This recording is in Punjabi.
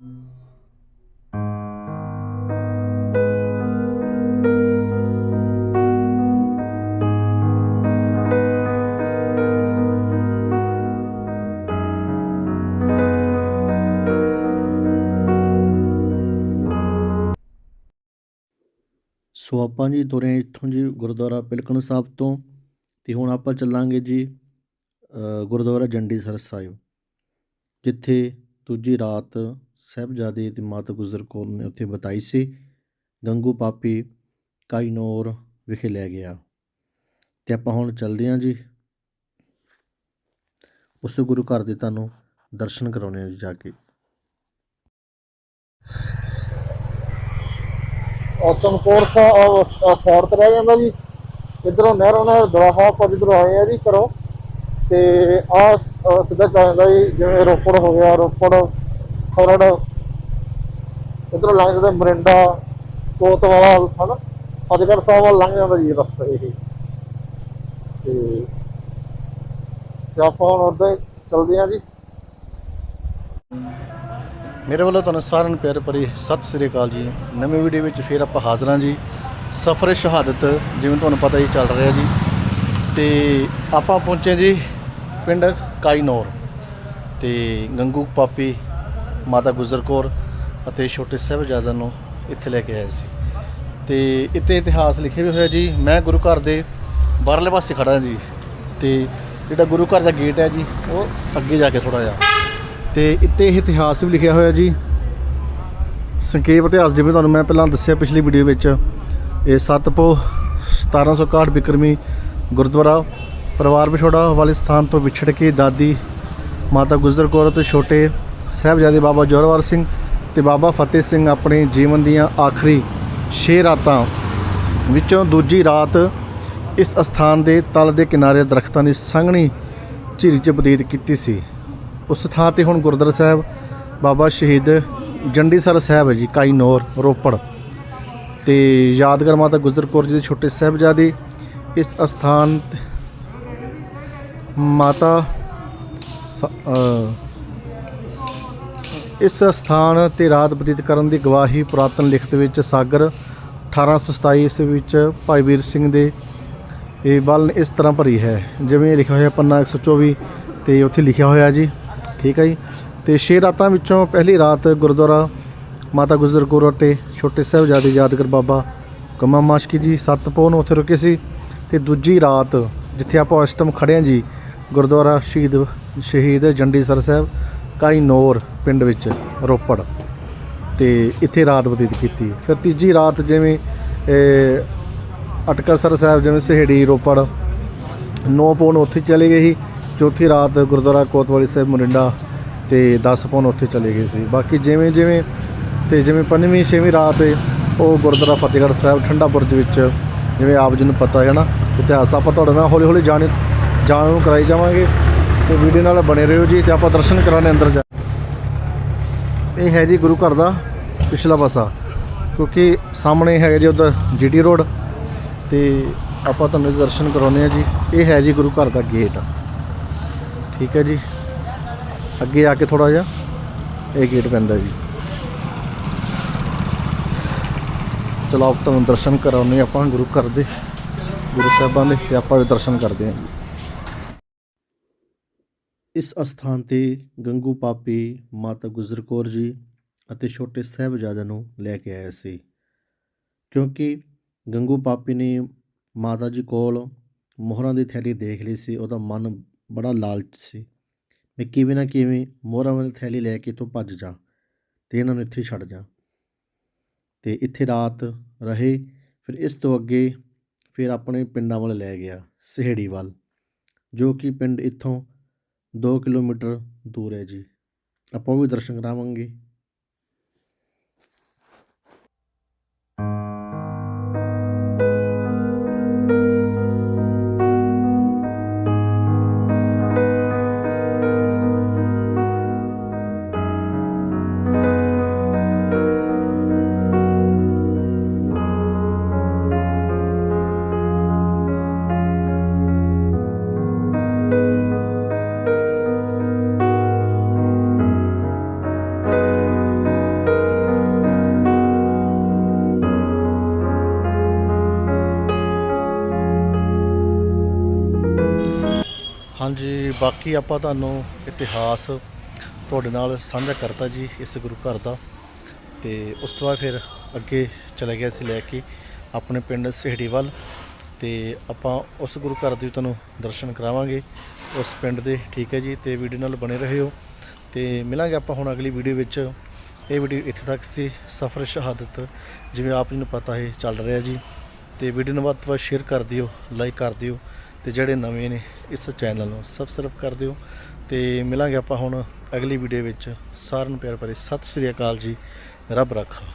ਸੋ ਆਪਾਂ ਜੀ ਤੁਰੇ ਇੱਥੋਂ ਜੀ ਗੁਰਦੁਆਰਾ ਪਿਲਕਣ ਸਾਹਿਬ ਤੋਂ ਤੇ ਹੁਣ ਆਪਾਂ ਚੱਲਾਂਗੇ ਜੀ ਗੁਰਦੁਆਰਾ ਜੰਡੀ ਸਰ ਸਾਹਿਬ, ਜਿੱਥੇ ਦੂਜੀ ਰਾਤ ਸਾਹਿਬਜ਼ਾਦੇ ਤੇ ਮਾਤਾ ਗੁਜਰ ਕੌਰ ਨੇ ਉੱਥੇ ਬਿਤਾਈ ਸੀ। ਗੰਗੂ ਪਾਪੀ ਕਾਇਨੌਰ ਵਿਖੇ ਲੈ ਗਿਆ। ਤੇ ਆਪਾਂ ਹੁਣ ਚੱਲਦੇ ਹਾਂ ਜੀ। ਉਸ ਗੁਰੂ ਘਰ ਦੇ ਤੁਹਾਨੂੰ ਦਰਸ਼ਨ ਕਰਾਉਣੇ ਆ ਜੀ ਜਾ ਕੇ। ਔਰ ਚਮਕੌਰ ਸਾਹਿਬ ਰਹਿ ਜਾਂਦਾ ਜੀ। ਇਧਰੋਂ ਨਹਿਰੋਂ ਨਾਲ ਦਵਾਹਾ ਆਪਾਂ ਜਿੱਧਰੋਂ ਆਏ ਆ ਜੀ ਘਰੋਂ। ਤੇ ਆ ਸਿੱਧਾ ਚੱਲ ਜਾਂਦਾ ਜੀ, ਜਿਵੇਂ ਰੋਪੜ ਹੋ ਗਿਆ, ਰੋਪੜ ਖਰੜ ਇਧਰੋਂ ਲੰਘ ਜਾਂਦਾ ਮਰਿੰਡਾ, ਕੋਤਵਾਲ, ਹਨਾ? ਫਤਿਹਗੜ੍ਹ ਸਾਹਿਬ ਵੱਲ ਲੰਘ ਜਾਂਦਾ ਜੀ ਰਸਤਾ ਇਹ। ਤੇ ਆਪਾਂ ਹੁਣ ਉੱਧਰ ਚੱਲਦੇ ਆ ਜੀ। ਮੇਰੇ ਵੱਲੋਂ ਤੁਹਾਨੂੰ ਸਾਰਿਆਂ ਨੂੰ ਪਿਆਰ ਭਰੀ ਸਤਿ ਸ੍ਰੀ ਅਕਾਲ ਜੀ। ਨਵੀਂ ਵੀਡੀਓ ਵਿੱਚ ਫੇਰ ਆਪਾਂ ਹਾਜ਼ਰ ਹਾਂ ਜੀ। ਸਫ਼ਰ ਸ਼ਹਾਦਤ, ਜਿਵੇਂ ਤੁਹਾਨੂੰ ਪਤਾ ਹੀ ਚੱਲ ਰਿਹਾ ਜੀ। ਤੇ ਆਪਾਂ ਪਹੁੰਚੇ ਜੀ ਪਿੰਡ ਕਾਈਨੌਰ ਤੇ ਗੰਗੂ ਪਾਪੀ ਮਾਤਾ ਗੁਜਰ ਕੌਰ ਅਤੇ ਛੋਟੇ ਸਾਹਿਬਜ਼ਾਦਿਆਂ ਨੂੰ ਇੱਥੇ ਲੈ ਕੇ ਆਏ ਸੀ। ਤੇ ਇੱਥੇ ਇਤਿਹਾਸ ਲਿਖਿਆ ਵੀ ਹੋਇਆ ਜੀ, ਮੈਂ ਗੁਰੂ ਘਰ ਦੇ ਬਾਹਰਲੇ ਪਾਸੇ ਖੜਾ ਜੀ ਤੇ ਜਿਹੜਾ ਗੁਰੂ ਘਰ ਦਾ ਗੇਟ ਹੈ ਜੀ, ਉਹ ਅੱਗੇ ਜਾ ਕੇ ਥੋੜਾ ਜਿਹਾ। ਤੇ ਇੱਥੇ ਇਹ ਇਤਿਹਾਸ ਵੀ ਲਿਖਿਆ ਹੋਇਆ ਜੀ। ਸੰਖੇਪ ਇਤਿਹਾਸ ਜਿਵੇਂ ਤੁਹਾਨੂੰ ਮੈਂ ਪਹਿਲਾਂ ਦੱਸਿਆ ਪਿਛਲੀ ਵੀਡੀਓ ਵਿੱਚ, ਇਹ ਸਤਪੋ 1761 ਬਿਕਰਮੀ ਗੁਰਦੁਆਰਾ ਪਰਿਵਾਰ ਵਿਛੋੜਾ ਵਾਲੇ ਸਥਾਨ ਤੋਂ ਵਿਛੜ ਕੇ ਦਾਦੀ ਮਾਤਾ ਗੁਜਰ ਕੌਰ ਅਤੇ ਛੋਟੇ ਸਾਹਿਬਜ਼ਾਦੇ ਬਾਬਾ ਜੋਰਾਵਰ ਸਿੰਘ ਤੇ ਬਾਬਾ ਫਤਿਹ ਸਿੰਘ ਆਪਣੇ ਜੀਵਨ ਦੀਆਂ ਆਖਰੀ 6 ਰਾਤਾਂ ਵਿੱਚੋਂ ਦੂਜੀ ਰਾਤ ਇਸ ਅਸਥਾਨ ਦੇ ਤਲ ਦੇ ਕਿਨਾਰੇ ਦਰਖਤਾਂ ਦੀ ਸੰਘਣੀ ਝੀਲ 'ਚ ਬਤੀਤ ਕੀਤੀ ਸੀ। ਉਸ ਥਾਂ ਤੇ ਹੁਣ ਗੁਰਦੁਆਰਾ ਸਾਹਿਬ, ਬਾਬਾ ਸ਼ਹੀਦ ਜੰਡੀਸਰ ਸਾਹਿਬ ਹੈ ਜੀ, ਕਾਈਨੌਰ, ਰੋਪੜ ਤੇ ਯਾਦਗਾਰ ਮਾਤਾ ਗੁਜਰ ਕੌਰ ਜੀ ਦੇ ਛੋਟੇ ਸਾਹਿਬਜ਼ਾਦੇ ਇਸ ਅਸਥਾਨ ਮਾਤਾ ਸ- ਇਸ ਸਥਾਨ ਤੇ ਰਾਤ ਬਤੀਤ ਕਰਨ ਦੀ ਗਵਾਹੀ ਪੁਰਾਤਨ ਲਿਖਤ ਵਿੱਚ ਸਾਗਰ 1827 ਈਸਵੀ ਵਿੱਚ ਭਾਈ ਵੀਰ ਸਿੰਘ ਦੇ, ਇਹ ਵੱਲ ਇਸ ਤਰ੍ਹਾਂ ਭਰੀ ਹੈ, ਜਿਵੇਂ ਲਿਖਿਆ ਹੋਇਆ ਪੰਨਾ 124 ਤੇ ਉੱਥੇ ਲਿਖਿਆ ਹੋਇਆ ਜੀ। ਠੀਕ ਹੈ ਜੀ। ਤੇ ਛੇ ਰਾਤਾਂ ਵਿੱਚੋਂ ਪਹਿਲੀ ਰਾਤ ਗੁਰਦੁਆਰਾ ਮਾਤਾ ਗੁਜਰ ਕੌਰ ਅਤੇ ਛੋਟੇ ਸਾਹਿਬਜ਼ਾਦੇ ਯਾਦਗਾਰ ਬਾਬਾ ਗਮਾ ਮਾਸ਼ਕੀ ਜੀ ਸੱਤ ਪੋਹ ਨੂੰ ਉੱਥੇ ਰੁਕੇ ਸੀ ਤੇ ਦੂਜੀ ਰਾਤ ਜਿੱਥੇ ਆਪਾਂ ਇਸ ਟਾਈਮ ਖੜੇ ਹਾਂ ਜੀ, ਗੁਰਦੁਆਰਾ ਸ਼ਹੀਦ ਸ਼ਹੀਦ ਜੰਡੀਸਰ ਸਾਹਿਬ ਕਾਈਨੌਰ ਪਿੰਡ ਵਿੱਚ ਰੋਪੜ ਤੇ ਇੱਥੇ ਰਾਤ ਬਤੀਤ ਕੀਤੀ। ਫਿਰ ਤੀਜੀ ਰਾਤ ਜਿਵੇਂ ਇਹ ਸਾਹਿਬ ਜਿਵੇਂ ਸਹੇੜੀ ਰੋਪੜ, ਨੌ ਪੌਣ ਉੱਥੇ ਚਲੇ ਗਏ ਸੀ। ਚੌਥੀ ਰਾਤ ਗੁਰਦੁਆਰਾ ਕੋਤਵਾਲੀ ਸਾਹਿਬ ਮੋਰਿੰਡਾ ਤੇ 10 ਪੌਣ ਉੱਥੇ ਚਲੇ ਗਏ ਸੀ। ਬਾਕੀ ਜਿਵੇਂ ਜਿਵੇਂ ਤੇ ਜਿਵੇਂ ਪੰਜਵੀਂ, ਛੇਵੀਂ ਰਾਤ ਉਹ ਗੁਰਦੁਆਰਾ ਫਤਿਹਗੜ੍ਹ ਸਾਹਿਬ ਠੰਡਾ ਬੁਰਜ ਵਿੱਚ, ਜਿਵੇਂ ਆਪ ਜੀ ਨੂੰ ਪਤਾ ਹੈ ਨਾ, ਇਤਿਹਾਸ ਆਪਾਂ ਤੁਹਾਡੇ ਨਾਲ ਹੌਲੀ ਹੌਲੀ ਜਾਣ ਜਾਣ ਨੂੰ ਕਰਾਈ ਜਾਵਾਂਗੇ। ਤੇ ਵੀਡੀਓ ਨਾਲ ਬਣੇ ਰਹੋ ਜੀ ਤੇ ਆਪਾਂ ਦਰਸ਼ਨ ਕਰਾਣੇ ਅੰਦਰ ਜਾ ਇਹ ਹੈ ਜੀ ਗੁਰੂ ਘਰ ਦਾ ਪਿਛਲਾ ਪਾਸਾ, ਕਿਉਂਕਿ ਸਾਹਮਣੇ ਹੈਗਾ ਜੀ ਉਧਰ ਜੀਟੀ ਰੋਡ ਤੇ ਆਪਾਂ ਤੁਹਾਨੂੰ ਦਰਸ਼ਨ ਕਰਾਉਨੇ ਆ ਜੀ। ਇਹ ਹੈ ਜੀ ਗੁਰੂ ਘਰ ਦਾ ਗੇਟ ਠੀਕ ਹੈ ਜੀ। ਅੱਗੇ ਆ ਕੇ ਥੋੜਾ ਜਿਹਾ ਇਹ ਗੇਟ ਪੈਂਦਾ ਜੀ। ਚਲੋ ਆਪ ਤੁਹਾਨੂੰ ਦਰਸ਼ਨ ਕਰਾਉਨੇ ਆਪਾਂ ਗੁਰੂ ਘਰ ਦੇ, ਗੁਰੂ ਸਾਹਿਬਾਂ ਦੇ ਤੇ ਆਪਾਂ ਵੀ ਦਰਸ਼ਨ ਕਰਦੇ ਹਾਂ ਜੀ। ਇਸ ਅਸਥਾਨ ਤੇ ਗੰਗੂ ਪਾਪੀ ਮਾਤਾ ਗੁਜਰ ਕੌਰ ਜੀ ਅਤੇ ਛੋਟੇ ਸਾਹਿਬਜ਼ਾਦਿਆਂ ਨੂੰ ਲੈ ਕੇ ਆਇਆ ਸੀ। ਕਿਉਂਕਿ ਗੰਗੂ ਪਾਪੀ ਨੇ ਮਾਤਾ ਜੀ ਕੋਲ ਮੋਹਰਾਂ ਦੀ ਥੈਲੀ ਦੇਖ ਲਈ ਸੀ, ਉਹਦਾ ਮਨ ਬੜਾ ਲਾਲਚ ਸੀ। ਮੈਂ ਕਿਵੇਂ ਨਾ ਕਿਵੇਂ ਮੋਹਰਾਂ ਵਾਲੀ ਥੈਲੀ ਲੈ ਕੇ ਤੋਂ ਭੱਜ ਜਾ ਤੇ ਇਹਨਾਂ ਨੂੰ ਇੱਥੇ ਛੱਡ ਜਾ। ਤੇ ਇੱਥੇ ਰਾਤ ਰਹੇ, ਫਿਰ ਇਸ ਤੋਂ ਅੱਗੇ ਫਿਰ ਆਪਣੇ ਪਿੰਡਾਂ ਵੱਲ ਲੈ ਗਿਆ, ਸਿਹੜੀ ਵੱਲ, ਜੋ ਕਿ ਪਿੰਡ ਇੱਥੋਂ ਦੋ ਕਿਲੋਮੀਟਰ ਦੂਰ ਹੈ ਜੀ। ਆਪਾਂ ਉਹ ਵੀ ਦਰਸ਼ਨ ਕਰਾਵਾਂਗੇ। ਹਾਂਜੀ, ਬਾਕੀ ਆਪਾਂ ਤੁਹਾਨੂੰ ਇਤਿਹਾਸ ਤੁਹਾਡੇ ਨਾਲ ਸਾਂਝਾ ਕਰਤਾ ਜੀ ਇਸ ਗੁਰੂ ਘਰ ਦਾ। ਤੇ ਉਸ ਤੋਂ ਬਾਅਦ ਫਿਰ ਅੱਗੇ ਚਲੇ ਗਿਆ ਸੀ ਲੈ ਕੇ ਆਪਣੇ ਪਿੰਡ ਸਿਹੜੀ ਵੱਲ ਤੇ ਆਪਾਂ ਉਸ ਗੁਰੂ ਘਰ ਦੇ ਵੀ ਤੁਹਾਨੂੰ ਦਰਸ਼ਨ ਕਰਾਵਾਂਗੇ। ਉਸ ਪਿੰਡ ਦੇ, ਠੀਕ ਹੈ ਜੀ, ਤੇ ਵੀਡੀਓ ਨਾਲ ਬਣੇ ਰਹਿਓ ਤੇ ਮਿਲਾਂਗੇ ਆਪਾਂ ਹੁਣ ਅਗਲੀ ਵੀਡੀਓ ਵਿੱਚ। ਇਹ ਵੀਡੀਓ ਇੱਥੇ ਤੱਕ ਸੀ, ਸਫਰ ਸ਼ਹਾਦਤ, ਜਿਵੇਂ ਆਪ ਜੀ ਨੂੰ ਪਤਾ ਹੈ, ਚੱਲ ਰਿਹਾ ਜੀ। ਤੇ ਵੀਡੀਓ ਨੂੰ ਵੱਧ ਤੋਂ ਵੱਧ ਸ਼ੇਅਰ ਕਰ ਦਿਓ ਲਾਈਕ ਕਰ ਦਿਓ। ਤੇ ਜਿਹੜੇ ਨਵੇਂ ਨੇ ਇਸ ਚੈਨਲ ਨੂੰ ਸਬਸਕ੍ਰਾਈਬ ਕਰ ਦਿਓ ਤੇ ਮਿਲਾਂਗੇ ਆਪਾਂ ਹੁਣ ਅਗਲੀ ਵੀਡੀਓ ਵਿੱਚ। ਸਾਰਿਆਂ ਨੂੰ ਪਿਆਰ ਭਰੀ ਸਤਿ ਸ੍ਰੀ ਅਕਾਲ ਜੀ। ਰੱਬ ਰੱਖਾ।